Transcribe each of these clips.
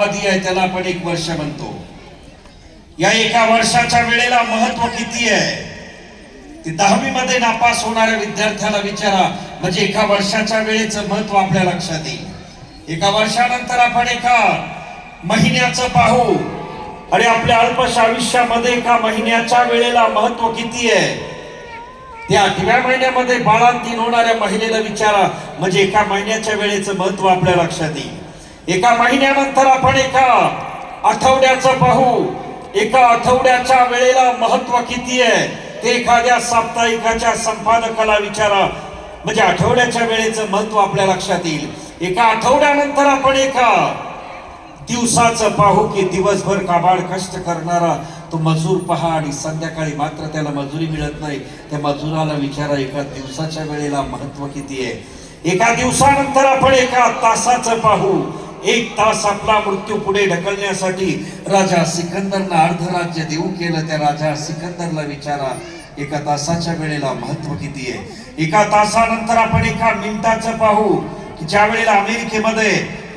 कालावधी आहे त्याला आपण एक वर्ष म्हणतो. या एका वर्षाच्या वेळेला महत्त्व किती आहे? ते दहावी मध्ये नापास होणाऱ्या विद्यार्थ्याला विचारा. म्हणजे एका वर्षाच्या वेळेचं महत्त्व आपल्या लक्षात येईल. एका वर्षानंतर आपण एका महिन्याचं पाहू. आणि आपल्या अल्पशा आयुष्यामध्ये एका महिन्याच्या वेळेला महत्त्व किती आहे? त्या आठव्या महिन्यामध्ये बाळांतीन होणाऱ्या महिलेला विचारा. म्हणजे एका महिन्याच्या वेळेचं महत्त्व आपल्या लक्षात येईल. एका महिन्यानंतर आपण एका आठवड्याचं पाहू. एका आठवड्याच्या वेळेला महत्त्व किती आहे? ते एखाद्या साप्ताहिकाच्या संपादकाला विचारा. म्हणजे आठवड्याच्या वेळेचं महत्त्व आपल्या लक्षात येईल. एका आठवड्यानंतर आपण एका दिवसाचं पाहू की दिवसभर काबाड कष्ट करणारा तो मजूर पहा आणि संध्याकाळी मात्र त्याला मजुरी मिळत नाही. त्या मजुराला विचारा एका दिवसाच्या वेळेला महत्त्व किती आहे? एका दिवसानंतर आपण एका तासाचं पाहू. एक तास आपला मृत्यू पुढे ढकलण्यासाठी राजा सिकंदरनं अर्धराज्य देऊ केलं. त्या राजा सिकंदरला विचारा एका तासाच्या वेळेला महत्त्व किती आहे? एका तासानंतर आपण एका मिनिटाचं पाहू की ज्या वेळेला अमेरिकेमध्ये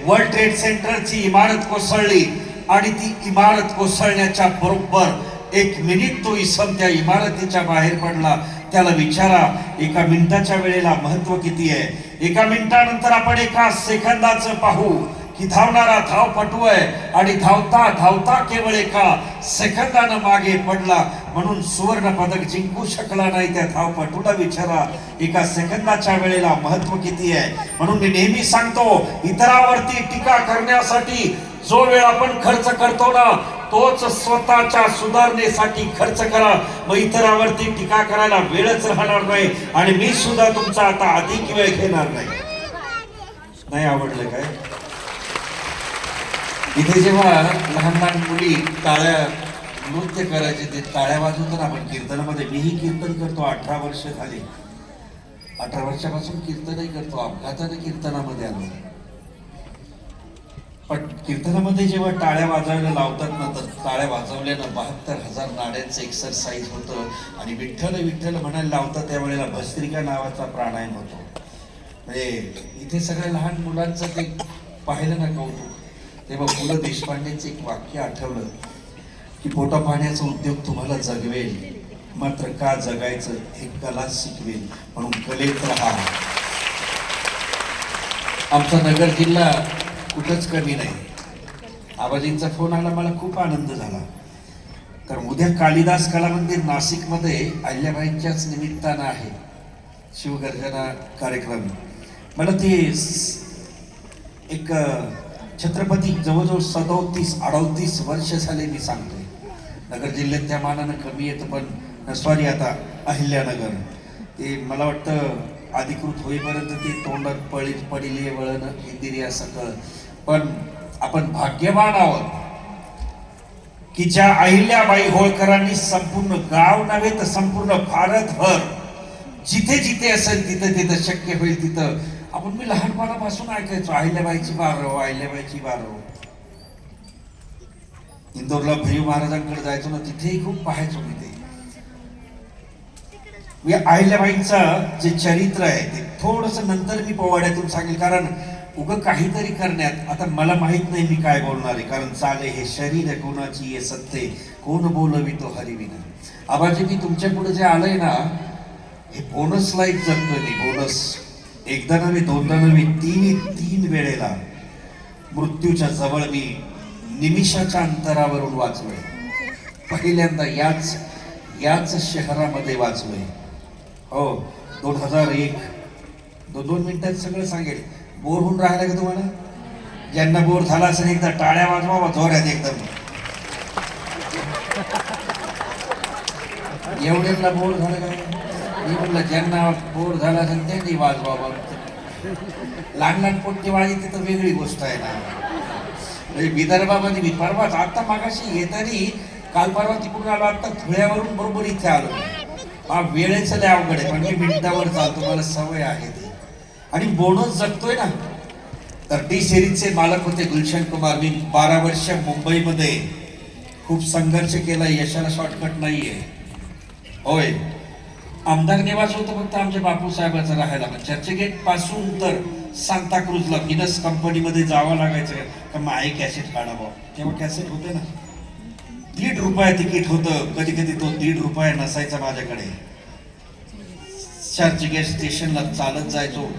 वर्ल्ड ट्रेड सेंटरची इमारत कोसळली आणि ती इमारत कोसळण्याच्या बरोबर एक मिनिट तो इसम त्या इमारतीच्या बाहेर पडला. त्याला विचारा एका मिनिटाच्या वेळेला महत्त्व किती आहे? एका मिनिटानंतर आपण एका सेकंदाचं पाहू की धावणारा धावपटू आहे आणि धावता धावता केवळ एका सेकंदानं मागे पडला म्हणून सुवर्ण पदक जिंकू शकला नाही त्या धावपटूला विचारा. एका सेकंदाच्या वेळेला महत्त्व किती आहे? म्हणून मी नेहमी सांगतो इतरावरती टीका करण्यासाठी जो वेळ आपण खर्च करतो ना तोच स्वतःच्या सुधारणेसाठी खर्च करा. मग इतरावरती टीका करायला वेळच राहणार नाही आणि मी सुद्धा तुमचा आता अधिक वेळ घेणार नाही. नाही आवडलं काय? इथे जेव्हा लहान लहान मुली टाळ्या नृत्य करायचे ते टाळ्या वाजवतो आपण कीर्तनामध्ये. मीही कीर्तन करतो अठरा वर्ष झाली. अठरा वर्षापासून कीर्तनही करतो अपघाताने कीर्तनामध्ये आलो. पण कीर्तनामध्ये जेव्हा टाळ्या वाजवायला लावतात ना तर टाळ्या वाजवल्यानं बहात्तर हजार नाड्यांचं एक्सरसाइज होतं आणि विठ्ठल विठ्ठल म्हणायला लावतात त्यावेळेला भस्त्रिका नावाचा प्राणायाम होतो. म्हणजे इथे सगळ्या लहान मुलांचं ते पाहिलं ना कौतुक. तेव्हा पु ल देशपांडेचं एक वाक्य आठवलं की पोटा पाण्याचा उद्योग तुम्हाला जगवेल मात्र का जगायचं हे कला शिकवेल म्हणून कलेत राहा. आमचा नगर जिल्हा कुठंच कमी नाही. आबाजींचा फोन आला मला खूप आनंद झाला. कारण उद्या कालिदास कला मंदिर नाशिकमध्ये अहिल्याबाईंच्याच निमित्तानं आहे शिवगर्जना कार्यक्रम. मला ती एक छत्रपती जवळजवळ सदोतीस अडोतीस वर्ष झाले मी सांगतोय. नगर जिल्ह्यात त्या मानानं कमी येतं पण सॉरी आता अहिल्यानगर. ते मला वाटतं अधिकृत होईपर्यंत ते तोंडात पळी पडिले वळण इंदिरिया कळ पण आपण भाग्यवान आहोत की ज्या अहिल्याबाई होळकरांनी संपूर्ण गाव नव्हे तर संपूर्ण भारतभर जिथे जिथे असेल तिथं तिथं शक्य होईल तिथं आपण मी लहानपणापासून ऐकायचो अहिल्याबाईची बारव अहिल्याबाईची बारव इंदोरला भैरू महाराजांकडे जायचो ना तिथेही खूप पाहायचो मी ते. मी अहिल्याबाईंचं जे चरित्र आहे ते थोडस नंतर मी पोवाड्यातून सांगेल कारण उगं काहीतरी करण्यात आता मला माहीत नाही मी काय बोलणार आहे कारण चाले हे शरीर आहे कोणाची ये सत्ते कोण बोलवितो हरिविना आबाजी मी तुमच्यापुढे जे आलंय ना हे बोनस लाईफ जगतोय मी बोनस एकदा नव्हे दोनदा नव्हे तीन तीन वेळेला मृत्यूच्या जवळ मी निमिषाच्या अंतरावरून वाचलोय. पहिल्यांदा याच याच शहरामध्ये वाचलोय. हो दोन हजार एक. दोन दोन मिनिटात सगळं सांगेल. बोर होऊन राहिलं का तुम्हाला? ज्यांना बोर झाला असेल एकदा टाळ्या वाजवा जोऱ्यात एकदम. एवढ्यांना बोर झालं का? मी ज्यांना बोर झाला असेल त्यांनी वाजवा लहान लहान पोट्टी वाजी तिथं वेगळी गोष्ट आहे ना. म्हणजे विदर्भामध्ये मी परवाच आता मागाशी येतानी काल परवा तिकडून आलो आता धुळ्यावरून बरोबर इथे आलो. हा वेळेचं लय अवघड आहे पण मी मिनिटावर चालतो मला सवय आहे ती. आणि बोनस जगतोय ना. तर डी सिरीजचे मालक होते गुलशन कुमार. मी बारा वर्ष मुंबईमध्ये खूप संघर्ष केला यशाला शॉर्टकट नाहीये. होय. आमदार निवास होतं फक्त आमच्या बापूसाहेबाचं राहायला पण चर्चगेटपासून तर सांताक्रूजला मिनस कंपनीमध्ये जावं लागायचं. का माई कॅसेट काढावं. तेव्हा कॅसेट होते ना. दीड रुपया तिकीट होतं. कधी कधी तो दीड रुपया नसायचा माझ्याकडे. चर्चगेट स्टेशनला चालत जायचो.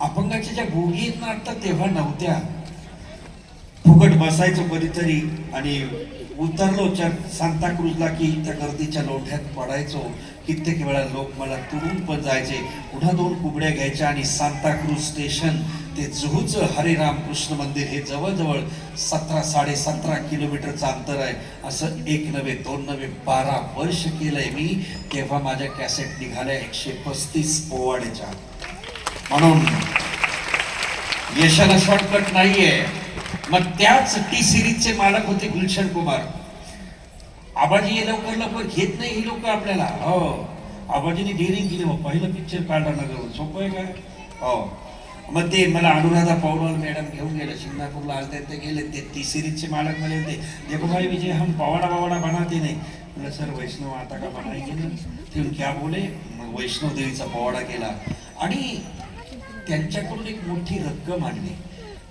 अपंगाच्या ज्या गोगी नाटतात आता तेव्हा नव्हत्या. फुकट बसायचो कधीतरी आणि उतरलो सांताक्रूजला की त्या गर्दीच्या लोठ्यात पडायचो कित्येक वेळा लोक मला तुडून पण जायचे. पुन्हा दोन कुबड्या घ्यायच्या आणि सांताक्रूज स्टेशन ते जुहूचं हरे कृष्ण मंदिर हे जवळजवळ सतरा साडे सतरा किलोमीटरचं अंतर आहे. असं एक नव्हे दोन नव्हे बारा वर्ष केलंय मी तेव्हा माझ्या कॅसेट निघाल्या एकशे पस्तीस पोवाड्याच्या. म्हणून यशाला शॉर्टकट नाहीये. मग त्याच टी सिरीजचे मालक होते गुलशन कुमार. आबाजी हे लवकर लवकर घेत नाही ही लोक आपल्याला. हो. आबाजीने डेअरिंग केली. मग पहिलं पिक्चर काढला नगर सोपं आहे काय? हो. मग ते मला अनुराधा पौडवाल मॅडम घेऊन गेले. सिंगापूरला आज ते गेले. ते टी सिरीजचे मालक मला होते. देखो भाई विजय हम पवाडा पवाडा बनाते नाही. म्हणलं सर वैष्णव आता का बनाएंगे ना? ते क्या बोले? मग वैष्णव देवीचा पवाडा केला. आणि त्यांच्याकडून एक मोठी रक्कम आणली.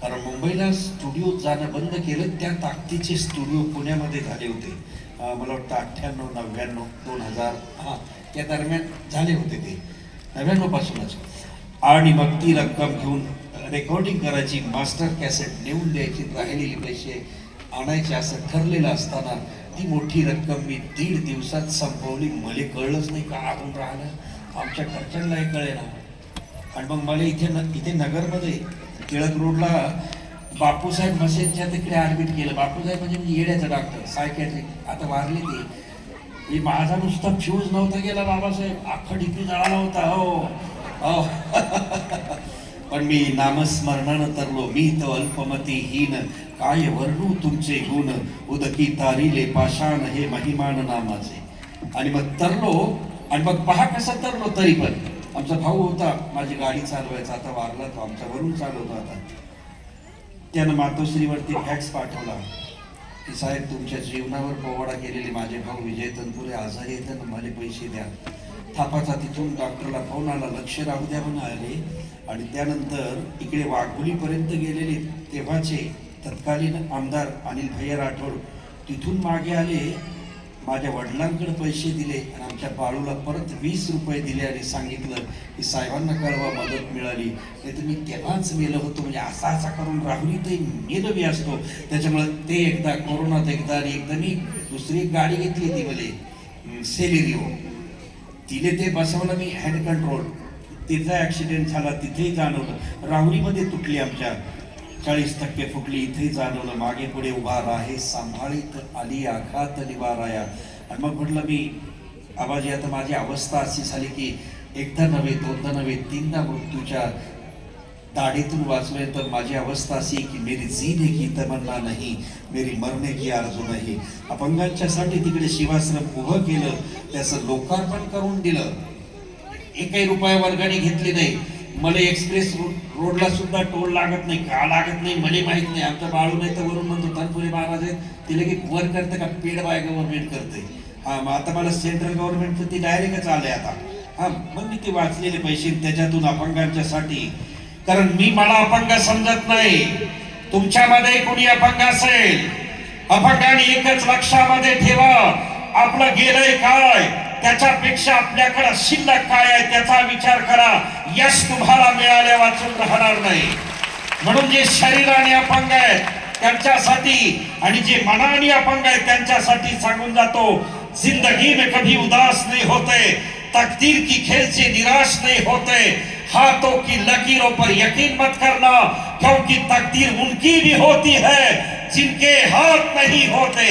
कारण मुंबईला स्टुडिओ जाणं बंद केलं त्या ताकदीचे स्टुडिओ पुण्यामध्ये झाले होते. मला वाटतं अठ्ठ्याण्णव नव्याण्णव दोन हजार हां या दरम्यान झाले होते ते. नव्याण्णवपासूनच आणि मग ती रक्कम घेऊन रेकॉर्डिंग करायची मास्टर कॅसेट नेऊन द्यायची राहिलेले पैसे आणायचे असं ठरलेलं असताना ती मोठी रक्कम मी दीड दिवसात संपवली. मला कळलंच नाही का अजून राहिलं आमच्या घरच्यांनाही कळेना. आणि मग मला इथे न इथे नगरमध्ये टिळक रोडला बापूसाहेब मसेनच्या तिकडे ॲडमिट केलं. बापूसाहेब म्हणजे मी येड्याचा डॉक्टर सायकॅट्रिक आता वारले ते. माझा नुसता फ्यूज नव्हता गेला बाबासाहेब. अख्खा डीपी जळाला होता हो. हो पण मी नामस्मरणानं तरलो. मी तो अल्पमती हीन काय वर्णू तुमचे गुण? उदकी तारिले पाषाण हे महिमान नामाचे आणि मग तरलो आणि मग पहा कसं तरलो तरी पण. आमचा भाऊ होता माझी गाडी चालवायचा आता वारला तो आमच्या वरून चालवतो आता. त्यानं मातोश्रीवरती फॅक्स पाठवला. की साहेब तुमच्या जीवनावर पोवाडा केलेले माझे भाऊ विजय तनपुरे आजारी येतात मला पैसे द्या. थापाचा तिथून डॉक्टरला फोन आला लक्ष राहू द्या म्हणून आले. आणि त्यानंतर इकडे वाघोलीपर्यंत गेलेले तेव्हाचे तत्कालीन आमदार अनिल भैया राठोड तिथून मागे आले. माझ्या वडिलांकडे पैसे दिले आणि आमच्या बाळूला परत वीस रुपये दिले आणि सांगितलं की साहेबांना कळवा मदत मिळाली. नाही तर मी तेव्हाच मेलं होतो. म्हणजे असा असा करून राहुली ते मेलं मी असतो. त्याच्यामुळे ते एकदा कोरोनात एकदा आणि एकदा मी दुसरी गाडी घेतली ती मला. सेलेरिओ. तिने ते बसवलं मी हँड कंट्रोल तिचा ॲक्सिडेंट झाला तिथेही जाणवलं. राहुरीमध्ये तुटली आमच्या. चाळीस टक्के फुटली. इथे जाणवलं मागे पुढे उभा राहे सांभाळीत आली आघात निवाराया आणि मग म्हटलं मी आबाजी आता माझी अवस्था अशी झाली की एकदा नव्हे दोनदा नव्हे तीनदा मृत्यूच्या दाढीतून वाचले तर माझी अवस्था अशी की मेरी जीने की तमन्ना नाही मेरी मरणे की आरजू नाही. अपंगांच्यासाठी तिकडे शिवाश्रम उभं केलं त्याचं लोकार्पण करून दिलं. एकही रुपया वर्गाने घेतली नाही. मला एक्सप्रेस रोड रोडला सुद्धा टोल लागत नाही का लागत नाही मला माहीत नाही. आमचा बाळू नाही तर वरून म्हणतो तनपुरे महाराज आहेत. ते लगेच वर करते का पेड बाय गव्हर्नमेंट करते हा मग आता मला सेंट्रल गव्हर्नमेंटचं ती डायरेक्टच आलंय आता. हा मग मी ते वाचलेले पैसे त्याच्यातून अपंगांच्यासाठी कारण मी मला अपंग समजत नाही. तुमच्यामध्ये कोणी अपंग असेल? अपंगाने एकच लक्षामध्ये ठेवा. आपलं गेलंय काय? त्याच्यापेक्षा आपल्याकडे शिल्लक काय आहे त्याचा विचार करा. यश तुम्हाला मिळाल्या वाचून राहणार नाही. म्हणून जे शरीराने अपंग आहेत त्यांच्यासाठी आणि जे मनाने अपंग आहेत त्यांच्यासाठी सांगून जातो जिंदगी में कभी उदास नहीं होते तकदीर की खेल से निराश नहीं होते हाथों की लकीरों पर यकीन मत करना क्योंकि तकदीर उनकी भी होती है जिनके हाथ नहीं होते।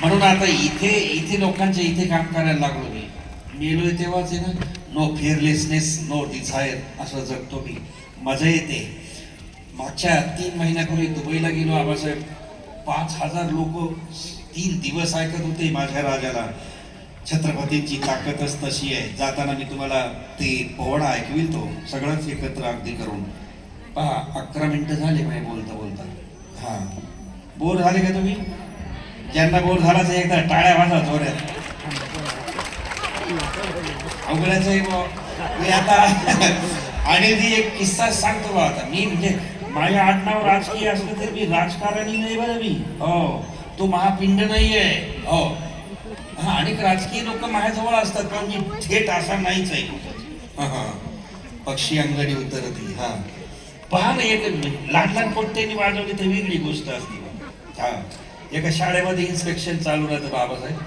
म्हणून आता इथे इथे लोकांच्या इथे काम करायला लागलो मी. मेलोय तेव्हाच आहे ना नो फिअरलेसनेस नो डिझायर असं जगतो मी. मजा येते. मागच्या तीन महिन्यापूर्वी दुबईला गेलो आबासाहेब. पाच हजार लोक तीन दिवस ऐकत होते माझ्या राजाला. छत्रपतींची ताकदच तशी आहे. जाताना मी तुम्हाला ते पोवाडा ऐकविल तो सगळंच एकत्र अगदी करून. पहा अकरा मिनटं झाले माझे बोलता बोलता. हां. बोर झाले का तुम्ही? ज्यांना बोर झाला तर एकदा टाळ्या वाजा जोऱ्यात आहे मी आता आणि ती एक किस्सा सांगतो बा आता. मी म्हणजे माझ्या आडनाव राजकीय असलं तरी मी राजकारणी नाही बरं मी. हो. तो महापिंड नाहीये. हो. हा अनेक राजकीय लोक माझ्याजवळ असतात पण मी थेट असा नाहीच आहे हा, हा. पक्षी अंगडी उतरती. हा. पहा ना एक लहान लहान पोट्ट्यांनी वाजवली तर वेगळी गोष्ट असते. हा. एका शाळेमध्ये इन्स्पेक्शन चालू राहतं बाबासाहेब.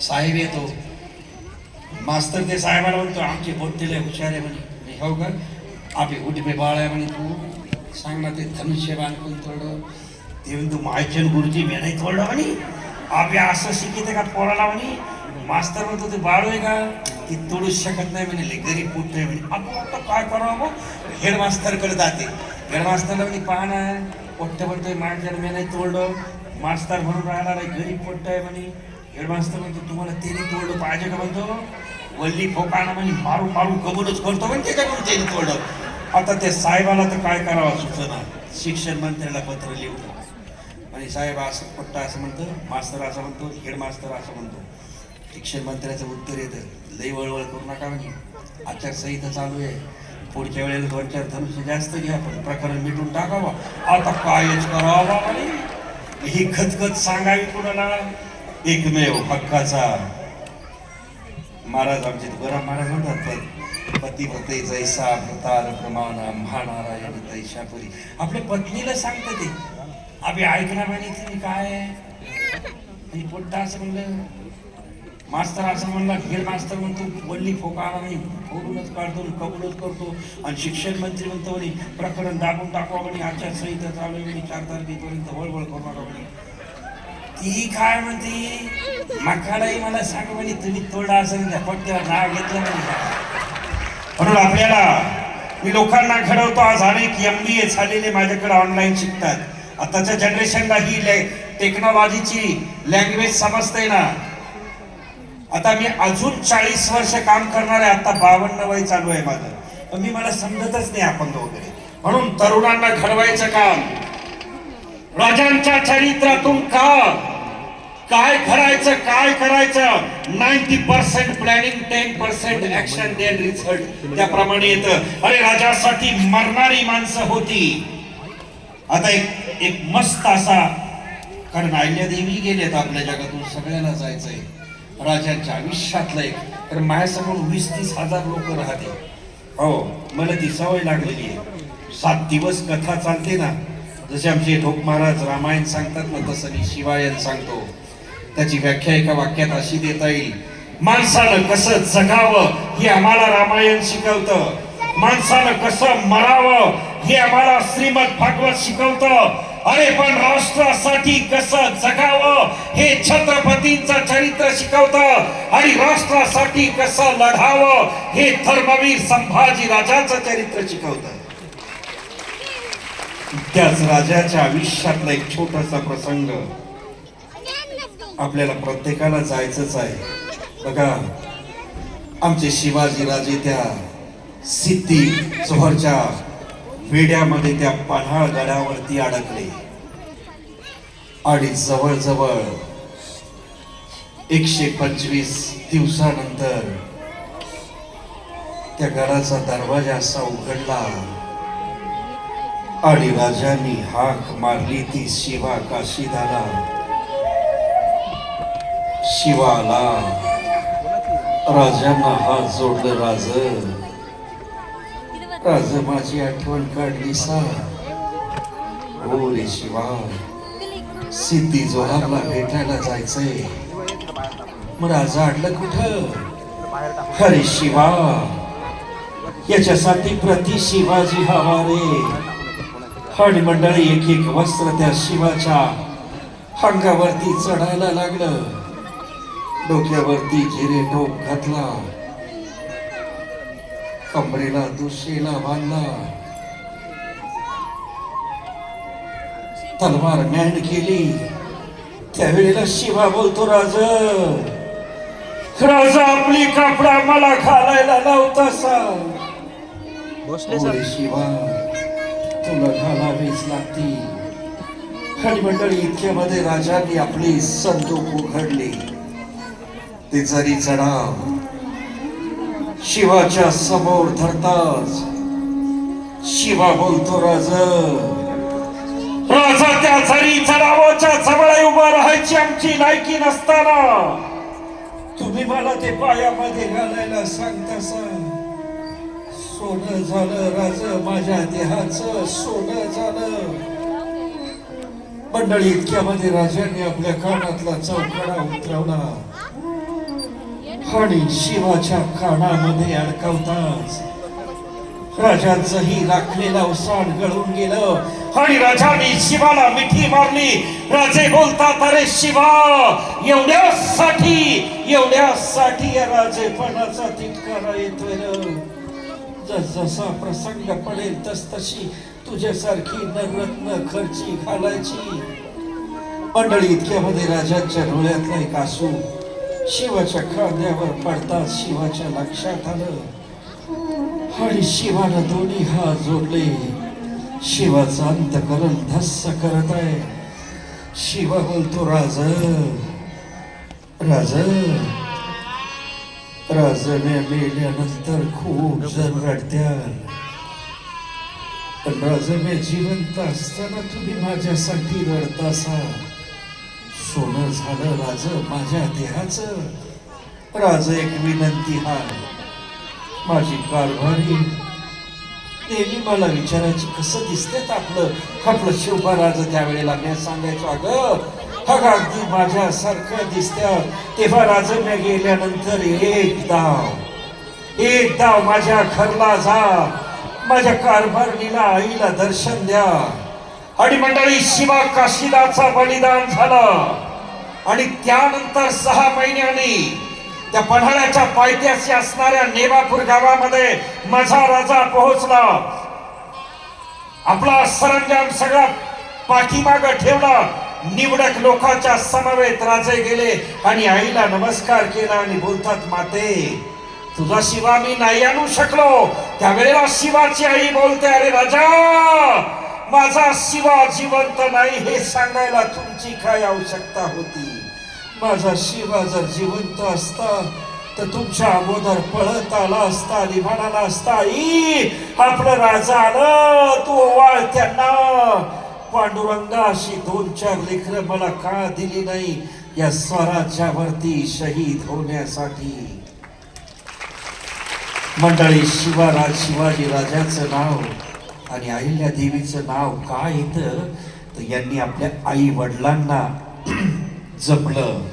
साहेब येतो. मास्तर ते साहेबाला म्हणतो आमचे पोट्टेले हुशार आहे म्हणे. मी हो का? आपे उठबे बाळ आहे म्हणे तू. सांग ना ते धनुष्य बांधून थोडं ते म्हणतो मायचंद गुरुजी मी नाही थोडं म्हणे. आपे असं शिकित का पोराला म्हणे? मास्तर म्हणतो ते बाळ आहे का? ती तोडूच शकत नाही म्हणे. लय गरीब पोट्ट नाही म्हणे. आपण आता काय करावं मग? हेडमास्टरकडे जाते. हेडमास्तरला म्हणे पहा ना पोट्ट म्हणतोय माझ्या मी नाही तोडलं. मास्तर म्हणून राहणार आहे गरीब पोट्ट आहे म्हणे. हेडमास्तर म्हणतो तुम्हाला तेरी तोडलं पाहिजे का म्हणतो वल्ली फोकाना म्हणजे मारू मारू कबूलच करतो म्हणजे त्याच्याकडून तेरी तोडलं. आता ते साहेबाला तर काय करावं सुचना शिक्षण मंत्र्याला पत्र लिहिलं आणि साहेब असं पट्टा असं म्हणतो मास्तर असं म्हणतो हेडमास्तर असं म्हणतो. शिक्षण मंत्र्याचं उत्तर येतं लई वळवळ करू नका म्हणजे आचारसंहिता चालू आहे. पुढच्या वेळेला दोन चार धनुष्य जास्त घ्या पण प्रकरण मिटून टाकावं. आता कायच करावा म्हणे. ही खतखत सांगावी कुणाला? एकमेव हक्काचा. महाराज आमचे तुकाराम महाराज म्हणतात पण पती पते जैसा भतार प्रमाणा महानारायण तैशा पुरी. आपल्या पत्नीला सांगतं ते आम्ही ऐकणार नाही काय? पोट्टा असं म्हणलं मास्तर असं म्हणला हेड मास्तर म्हणतो वल्ली फोकाळा नाही फोडूनच काढतो कबूलच करतो. आणि शिक्षण मंत्री म्हणतो म्हणे प्रकरण दाबून टाकवा म्हणे आचारसंहिता चालू म्हणे चार तारखेपर्यंत वळवळ करू नका म्हणे ती काय म्हणते? मकालाही मला सांग म्हणे तुम्ही तोडा असं त्या पट्ट्यावर नाव घेतलं म्हणे म्हणून आपल्याला मी लोकांना घडवतो आज अनेक एम बी ए झालेले माझ्याकडे ऑनलाईन शिकतात. आताच्या जनरेशनला ही टेक्नॉलॉजीची लँग्वेज समजते ना. आता मी अजून चाळीस वर्ष काम करणार आहे आता बावन्न वय चालू आहे माझं. पण मी मला समजतच नाही आपण वगैरे. म्हणून तरुणांना घडवायचं काम. राजांच्या चरित्रातून का काय करायचं काय करायचं? Ninety percent planning ten percent action then result त्याप्रमाणे येतं. अरे राजासाठी मरणारी माणसं होती. आता एक एक मस्त असा कारण देवी गेलेत आपल्या जगातून सगळ्यांना जायचंय. राजाच्या आयुष्यातलं एक. तर माझ्यासमोर वीस तीस हजार लोक राहते हो मला ती सवय लागलेली आहे. सात दिवस कथा चालते ना. जसे आमचे ढोक महाराज रामायण सांगतात ना तसं मी शिवायन सांगतो. त्याची व्याख्या एका वाक्यात अशी देता येईल. माणसानं कसं जगावं हे आम्हाला रामायण शिकवतं. माणसानं कसं मरावं हे आम्हाला श्रीमद भागवत शिकवतं. अरे पण राष्ट्रासाठी कसं जगावं हे छत्रपतींचं चरित्र शिकवतं? आणि राष्ट्रासाठी कसं लढावं हे धर्मवीर संभाजी राजाचं चरित्र शिकवत? त्याच राजाच्या आयुष्यातला एक छोटासा प्रसंग आपल्याला प्रत्येकाला जायचंच आहे. बघा आमचे शिवाजी राजे त्या सिद्धी जोहरच्या वेड्यामध्ये त्या पन्हाळ गडावरती अडकले. आणि जवळजवळ एकशे पंचवीस दिवसानंतर त्या गडाचा दरवाजा असा उघडला. आणि राजांनी हाक मारली ती शिवा काशीदाला. शिवाला. राजांना हात जोडलं राज. राज माझी आठवण काढली सा हो रे शिवा सिद्धी जोहारला भेटायला जायचंय. मग राजा अडलं कुठं? अरे शिवा याच्यासाठी प्रति शिवाजी हवा रे. आणि मंडळी एक एक वस्त्र त्या शिवाच्या अंगावरती चढायला लागलं. डोक्यावरती जिरे टोप घातला. कमरेला दुशेला बांधला तलवार मॅन केली. त्यावेळेला शिवा बोलतो राज राजा आपली कापडा मला घालायला लावतासा शिवा तुला घालावीच लागती आणि मंडळी इतक्यामध्ये राजांनी आपली संदूक उघडली. ते जरी चढाव. शिवाच्या समोर धरताच. शिवा बोलतो राज राजा त्या झरीच्या नावाच्या जवळ उभा राहायची आमची नायकी नसताना तुम्ही मला ते पायामध्ये घालायला सांगता सांग सोनं झालं राज माझ्या देहाचं सोनं झालं. मंडळी इतक्यामध्ये राजांनी आपल्या कानातला चौकडा उतरवला. आणि शिवाच्या कानामध्ये अडकवताच. राजांचंही राखलेला उसाण गळून गेलं. आणि राजाने शिवाला मिठी मारली. राजे बोलतात अरे शिवा एवढ्यासाठी एवढ्यासाठी या राजेपणाचा तिटकारा येतोय र. जसजसा प्रसंग पडेल तस तशी तुझ्यासारखी नरत्न खर्ची घालायची. मंडळी इतक्यामध्ये राजांच्या डोळ्यातला एक आसू शिवाच्या खांद्यावर पडता शिवाच्या लक्षात आलं. आणि शिवानं दोन्ही हात जोडले. शिवाचं अंतकरण धस्स करत आहे. शिवा बोलतो राज राज राजने मेल्यानंतर खूप जण रडत्या पण राजने जिवंत असताना तुम्ही माझ्यासाठी रडतासा सोनं झालं राज माझ्या देहाचं. राज एक विनंती हाय. माझी कारभारी. नेहमी मला विचारायची कसं दिसतेत आपलं? आपलं शिवबा राज त्यावेळेला मी सांगायचो अगं अगं अगदी माझ्यासारखं दिसत्या. तेव्हा राज मी गेल्यानंतर एक दाव एक दाव माझ्या घरला जा. माझ्या कारभारणीला आईला दर्शन द्या. आणि मंडळी शिवा काशीदाचा बलिदान झालं. आणि त्यानंतर सहा महिन्यांनी त्या पन्हाळ्याच्या पायथ्याशी असणाऱ्या नेवापूर गावामध्ये माझा राजा पोहोचला. आपला सरंजाम सगळा पाठीमाग ठेवला. निवडक लोकांच्या समवेत राजे गेले आणि आईला नमस्कार केला आणि बोलतात माते तुझा शिवा मी नाही आणू शकलो. त्यावेळेला शिवाची आई बोलते अरे राजा माझा शिवा जिवंत नाही हे सांगायला तुमची काय आवश्यकता होती? माझा शिवा जर जिवंत असता तर तुमच्या अगोदर पळत आला असता आणि म्हणाला असता आई आपलं राजा आलं तू ओवाळ त्यांना. पांडुरंगा अशी दोन चार लेकरं मला का दिली नाही? या स्वराज्यावरती शहीद होण्यासाठी. मंडळी शिवाराज शिवाजी राजाचं नाव आणि अहिल्या देवीचं नाव काय येतं तर यांनी आपल्या आई वडिलांना जपलं.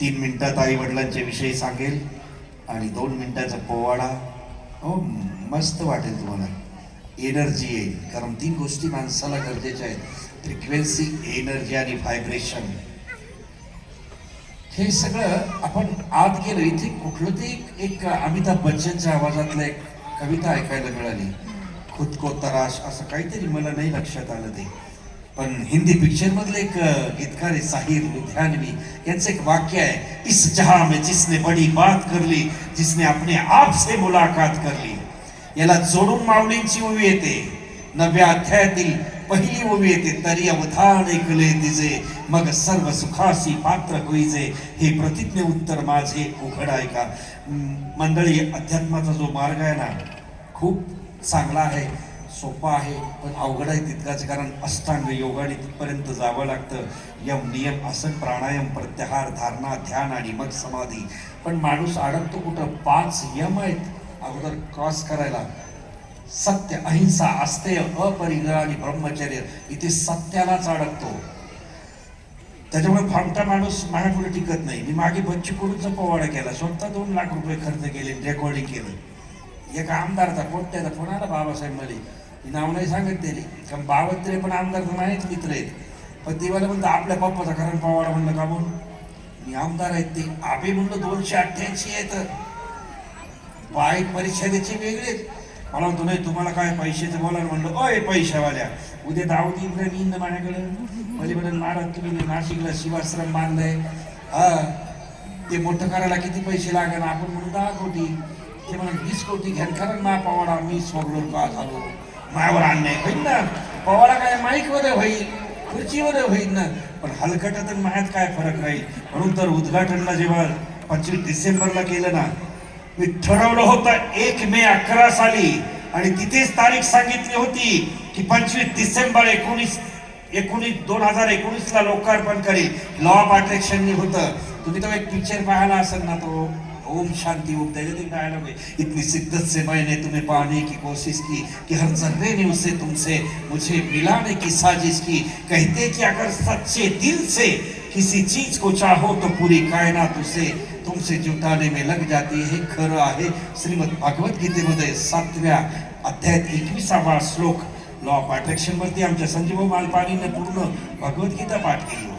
तीन मिनिटात आई वडिलांच्या विषयी सांगेल आणि दोन मिनिटाचा पोवाडा. हो मस्त वाटेल तुम्हाला. एनर्जी येईल कारण तीन गोष्टी माणसाला गरजेच्या आहेत. फ्रिक्वेन्सी एनर्जी आणि व्हायब्रेशन हे सगळं आपण आत गेलो. इथे कुठलं ते एक- एक अमिताभ बच्चनच्या आवाजातलं एक कविता ऐकायला मिळाली. खुद को तराश असं काहीतरी मला नाही लक्षात आलं ते. पण हिंदी पिक्चरमधलं एक गीतकार आहे साहिर लुधियानवी यांचं एक वाक्य आहे इस जहां में जिसने बड़ी बात कर ली जिसने अपने आप से मुलाकात कर ली. याला जोडून माऊलींची ओवी येते. नव्या अध्यायातील पहिली ओवी येते. तरी अवधान ऐकले तिचे मग सर्व सुखासी पात्र होईजे. हे प्रतिज्ञ उत्तर माझे उघड आहे का मंडळी अध्यात्माचा जो मार्ग आहे ना खूप चांगला आहे सोपा आहे पण अवघड आहे तितकाच कारण अष्टांग योगाने तिथपर्यंत जावं लागतं. यम नियम आसन प्राणायाम प्रत्याहार धारणा ध्यान आणि मग समाधी. पण माणूस अडकतो कुठं? पाच यम आहेत अगोदर क्रॉस करायला. सत्य अहिंसा अस्तेय अपरिग्रह आणि ब्रह्मचर्य इथे सत्यालाच अडकतो. त्याच्यामुळे फामटा माणूस माझ्यापुढे टिकत नाही. मी मागे बच्चू पोवाडा केला. स्वतः दोन लाख रुपये खर्च केले रेकॉर्डिंग केलं. एका आमदारचा कोणत्याचा फोन आला बाबासाहेबमध्ये नाव नाही सांगत त्याने कारण बावत्रे पण आमदार तर नाहीच मित्र आहेत. पण ते मला म्हणतं आपल्या पप्पाचा कारण पोवाडा म्हणलं का म्हणून? मी आमदार आहेत ते. आबे म्हणलं दोनशे अठ्ठ्याऐंशी आहेत बाईक परिषदेचे वेगळेच मला म्हणतो नाही तुम्हाला काय पैशाचं बोला म्हणलं? अय पैशावाल्या. उद्या दावती इकडे येईन ना माझ्याकडे म्हणजे म्हणून महाराज तुम्ही नाशिकला शिवाश्रम बांधलाय. हा ते मोठं करायला किती पैसे लागेल आपण म्हणून दहा कोटी. ते म्हणत वीस कोटी घ्यान कारण मा पवाडा मी सोडलो का झालो? मायावर अन्याय होईल ना? पवाडा काय माईकवर होईल खुर्चीवर होईल ना? पण हलकटात आणि मायात काय फरक राहील? म्हणून तर उद्घाटनला जेव्हा पंचवीस डिसेंबरला केलं ना मी ठरवलं होतं एक मे अकरा साली. आणि तिथेच तारीख सांगितली होती की पंचवीस डिसेंबर एकोणीस एकोणीस दोन हजार एकोणीसला लोकार्पण करेल लॉ ऑफ अट्रॅक्शननी होतं. तुम्ही तो एक पिक्चर पाहिला असेल ना तो? ओम शांति, ओम एक डायलॉग आहे इतनी शिद्दत से मैंने तुम्हें पाने की कोशिश की कि हर जर्रे ने उसे तुमसे, मुझे मिलाने की साजिश की। कहते कि अगर सच्चे दिल से किसी चीज़ को चाहो तो पूरी कायनात उसे तुमसे जुटाने में लग जाती है। हे खरं आहे श्रीमद भागवत गीतेमध्ये सातव्या अध्यायात एकविसावा श्लोक। लॉ ऑफ़ अट्रॅक्शन वरती आमच्या संजीव मालपाणीने पूर्ण भगवद्गीता पाठ केली.